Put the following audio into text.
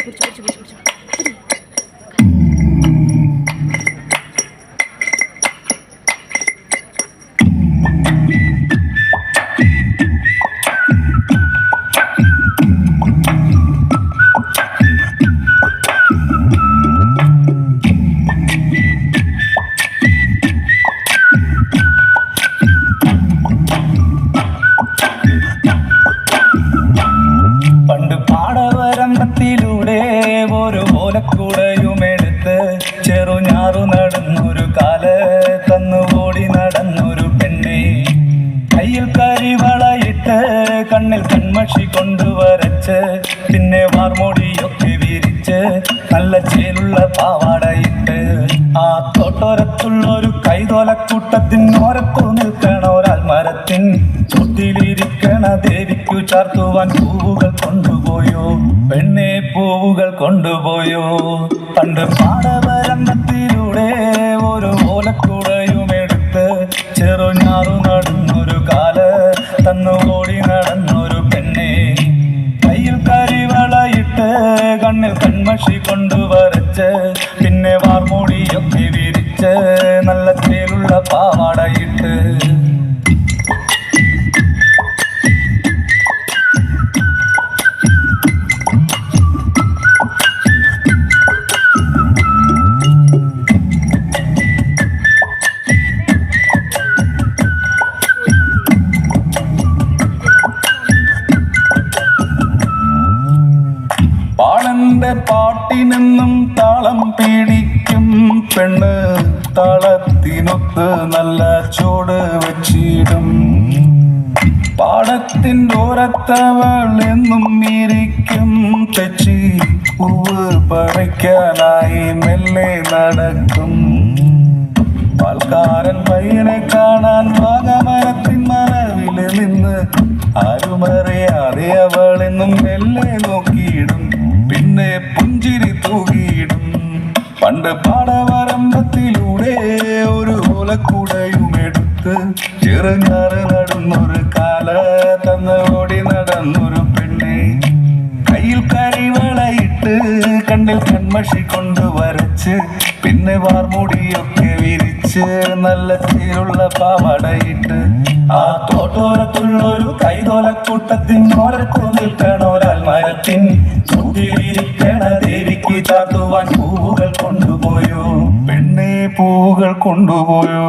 பிடிச்சி பிடிச்சி பிடிச்சி ഓലക്കുടയുമെടുത്ത് ചെറുഞാറു നടന്നൊരു കാൽ തന്നുകൂടി നടന്നൊരു പെണ്ണെ. കയ്യിൽ കരിവളയിട്ട് കണ്ണിൽ കൺമഷി കൊണ്ടുവരച്ച് പിന്നെ വാർമോടിയൊക്കെ വിരിച്ച് നല്ല ചേലുള്ള പാവാടയിട്ട്. ആ തോട്ടോരത്തുള്ളൊരു കൈതോലക്കൂട്ടത്തിനോരത്തു നിൽക്കണ ഒരാൾ മരത്തിൻ. ചുട്ടിലിരിക്കണ ദേവിക്കു ചാർത്തുവാൻ പൂവുകൾ കൊണ്ടുപോയോ? പെണ്ണെ പൂവുകൾ കൊണ്ടുപോയോ? പണ്ട് പാടവരംഗത്തിലൂടെ ഒരു ഓലക്കുടയുമെടുത്ത് ചെറുഞാറു നടന്നൊരു കാൽ തന്നുകൂടി നടന്നൊരു പെണ്ണെ. കയ്യിൽ കരിവളയിട്ട് കണ്ണിൽ കൺമഷി കൊണ്ടുവരച്ച് പിന്നെ വാർമൂടിയൊക്കെ വിരിച്ച് നല്ല തേലുള്ള പാവാടയിട്ട് പാട്ടിനെന്നും താളം പേടിക്കും പെണ്ണ്. താളത്തിനൊത്ത് നല്ല ചൂട് വച്ചിടും. പാടത്തിന്റെ ഓരത്തവൾ എന്നും ഇരിക്കും. തെച്ചി പൂവ് പറിക്കാനായി മെല്ലെ നടക്കും. പാൽക്കാരൻ പയ്യനെ കാണാൻ വാഗമരത്തിൻ പുഞ്ചിരി തൂകിയിടും. പണ്ട് പാടവരമ്പത്തിലൂടെ ഒരു ഓലക്കുടയും എടുത്ത് ചെറുഞ്ഞാറ് നടന്നൊരു കാല തന്ന ഓടി നടന്നൊരു പെണ്ണെ. കയ്യിൽ കരിവളയിട്ട് കണ്ണിൽ കൺമഷി കൊണ്ട് വരച്ച് പിന്നെ വാർമുടിയൊക്കെ വിരിച്ച് നല്ല ചീരുള്ള പാവടയിട്ട് ആ തോട്ടോരത്തുള്ളൊരു ഒരു നിൽക്കണ? ചൂടിലിരിക്കണ ദേവിക്ക് ചാത്തുവാൻ പൂവുകൾ കൊണ്ടുപോയോ? പെണ്ണേ പൂവുകൾ കൊണ്ടുപോയോ?